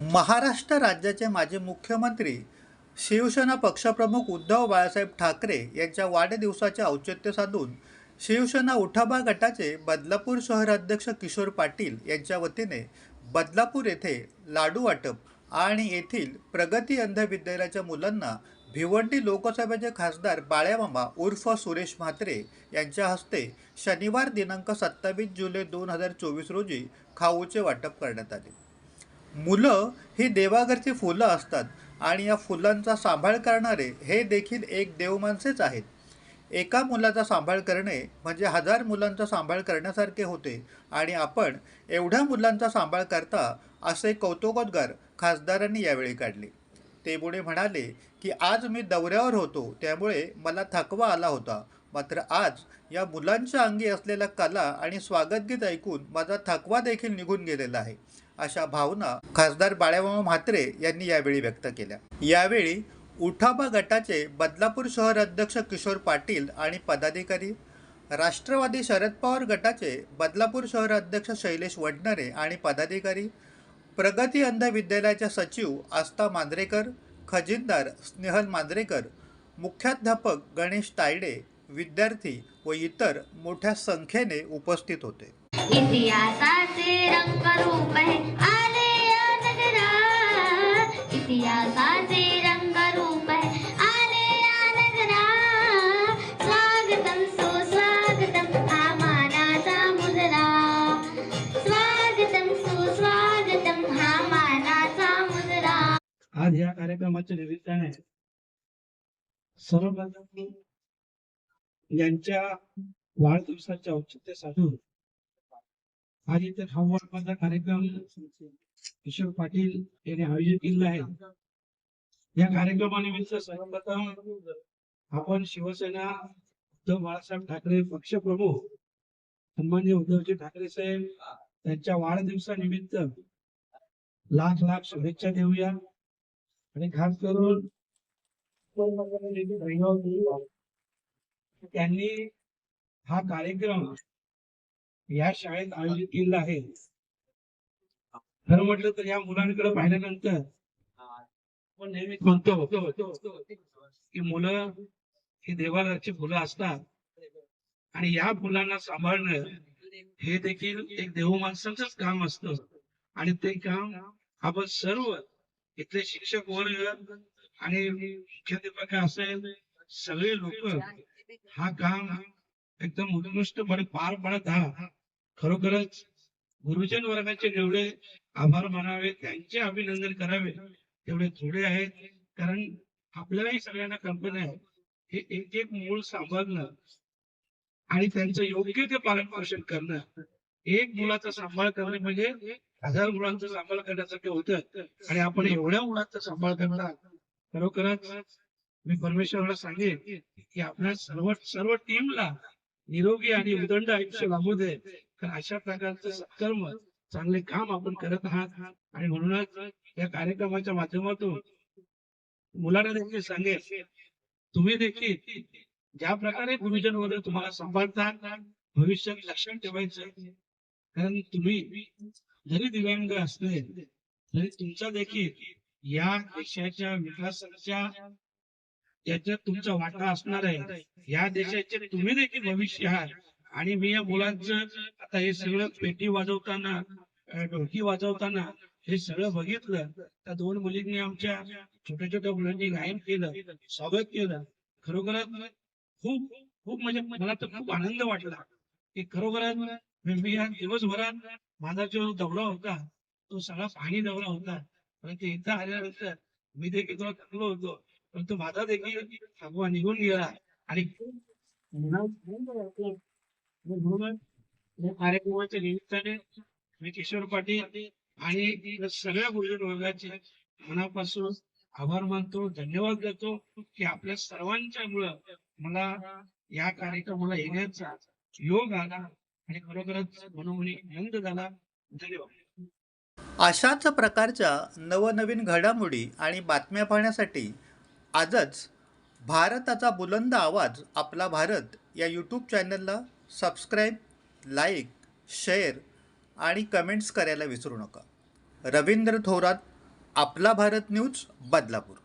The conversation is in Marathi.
महाराष्ट्र राज्याचे माजी मुख्यमंत्री शिवसेना पक्षप्रमुख उद्धव बाळासाहेब ठाकरे यांच्या वाढदिवसाचे औचित्य साधून शिवसेना उठाबा गटाचे बदलापूर शहर अध्यक्ष किशोर पाटील यांच्या वतीने बदलापूर येथे लाडू वाटप आणि येथील प्रगती अंध विद्यालयाच्या मुलांना भिवंडी लोकसभेचे खासदार बाळ्यामामा उर्फ सुरेश म्हात्रे यांच्या हस्ते शनिवार दिनांक सत्तावीस जुलै दोन हजार चोवीस रोजी खाऊचे वाटप करण्यात आले. मुलं ही देवाघरची फुलं असतात आणि या फुलांचा सांभाळ करणारे हे देखील एक देवमाणसेच आहेत. एका मुलाचा सांभाळ करणे म्हणजे हजार मुलांचा सांभाळ करण्यासारखे होते आणि आपण एवढ्या मुलांचा सांभाळ करता असे कौतुकोद्गार खासदारांनी यावेळी काढले. ते पुढे म्हणाले की आज मी दौऱ्यावर होतो त्यामुळे मला थकवा आला होता. मात्र आज या मुलांच्या अंगी असलेला कला आणि स्वागतगीत ऐकून माझा थकवा देखील निघून गेलेला आहे अशा भावना खासदार बाळामामा म्हात्रे यांनी यावेळी व्यक्त केल्या. यावेळी उठाबा गटाचे बदलापूर शहर अध्यक्ष किशोर पाटील आणि पदाधिकारी राष्ट्रवादी शरद पवार गटाचे बदलापूर शहर अध्यक्ष शैलेश वडनरे आणि पदाधिकारी प्रगती अंध विद्यालयाच्या सचिव आस्था मांजरेकर खजिनदार स्नेहल मांजरेकर मुख्याध्यापक गणेश तायडे विद्यार्थी व इतर मोठ्या संख्येने उपस्थित होते. इतिहासाचे रंगरूप है आले या नगरा इतिहासाचे रंगरूप है आले या नगरा स्वागतम सुस्वागतम मुजरा. स्वागतम सुस्वागतम हा मुजरा. आज या कार्यक्रमाच्या निमित्ताने सर्वप्रथम यांच्या वाढदिवसाच्या औचित्य साधून आज इथे खाऊवाटपाचा कार्यक्रम किशोर पाटील यांनी आयोजित केलेला आहे. या कार्यक्रमानिमित्त सर्वप्रथम आपण शिवसेना उद्धव बाळासाहेब ठाकरे पक्षप्रमुख सन्मान्य उद्धवजी ठाकरे साहेब त्यांच्या वाढदिवसानिमित्त लाख लाख शुभेच्छा देऊया. आणि खास करून त्यांनी हा कार्यक्रम या शाळेत आयोजित केलेला आहे. खरं म्हटलं तर या मुलांकडे पाहिल्यानंतर आपण नेहमीच म्हणतो की मुलं ही देवाघरची फुलं असतात आणि या फुलांना सांभाळणं हे देखील एक देव माणसाचंच काम असत. आणि ते काम आपण सर्व इथले शिक्षक वर्ग आणि मुख्याध्यापक असेल सगळे लोक हा काम एकदम उत्कृष्टपणे पार पाडत आहात खरोखरच गुरुजन वर्गाचे जेवढे आभार मानावे त्यांचे अभिनंदन करावे तेवढे थोडे आहेत. कारण आपल्यालाही सगळ्यांना कल्पना आहे हे एक एक मूळ सांभाळणं आणि त्यांचं योग्य ते पालन पोषण करणं एक मुलाचा सांभाळ करणे म्हणजे हजार मुलांचा सांभाळ करण्यासारखं होतं. आणि आपण एवढ्या मुलांचा सांभाळ करणार खरोखरच मी परमेश्वराला सांगेन की आपल्या सर्व सर्व टीमला निरोगी आणि उदंड आयुष्य लाभू दे. तर अशा प्रकारचं सत्कर्म चांगले काम आपण करत आहात. आणि म्हणूनच या कार्यक्रमाच्या माध्यमातून मुलांना देखील सांगेल तुम्ही देखील ज्या प्रकारे गुरुजन वगैरे तुम्हाला सांभाळतात भविष्यात लक्षण ठेवायचं. कारण तुम्ही जरी दिव्यांग असले तरी तुमचा देखील या देशाच्या विकासाच्या याच्यात तुमचा वाटा असणार आहे. या देशाचे तुम्ही देखील भविष्य आहात. आणि मी या मुलांचं आता हे सगळं पेटी वाजवताना ढोकी वाजवताना हे सगळं बघितलं. त्या दोन मुलींनी आमच्या छोट्या छोट्या मुलांनी गायन केलं स्वागत केलं. खरोखरच खूप खूप म्हणजे मला तर खूप आनंद वाटला की खरोखरच मी मी या दिवसभरात माझा जो दौरा होता तो सगळा पाणी दौरा होता. परंतु इथं आल्यानंतर मी देखील थोडा थकलो होतो. परंतु माझा देखील थांबवा निघून गेला. आणि कार्यक्रमाच्या निमित्ताने मी किशोर पाटील आणि सगळ्या गुरुजन वर्गाचे मनापासून आभार मानतो धन्यवाद देतो की आपल्या सर्वांच्या मुळे मला या कार्यक्रमाला येण्याचा योग आला आणि खरोखरच मनोमनी आनंद झाला. धन्यवाद. अशाच प्रकारच्या नवनवीन घडामोडी आणि बातम्या पाहण्यासाठी आजच भारताचा बुलंद आवाज आपला भारत या यूट्यूब चॅनलला सबस्क्राईब लाईक शेअर आणि कमेंट्स करायला विसरू नका. रवींद्र थोरात आपला भारत न्यूज बदलापूर.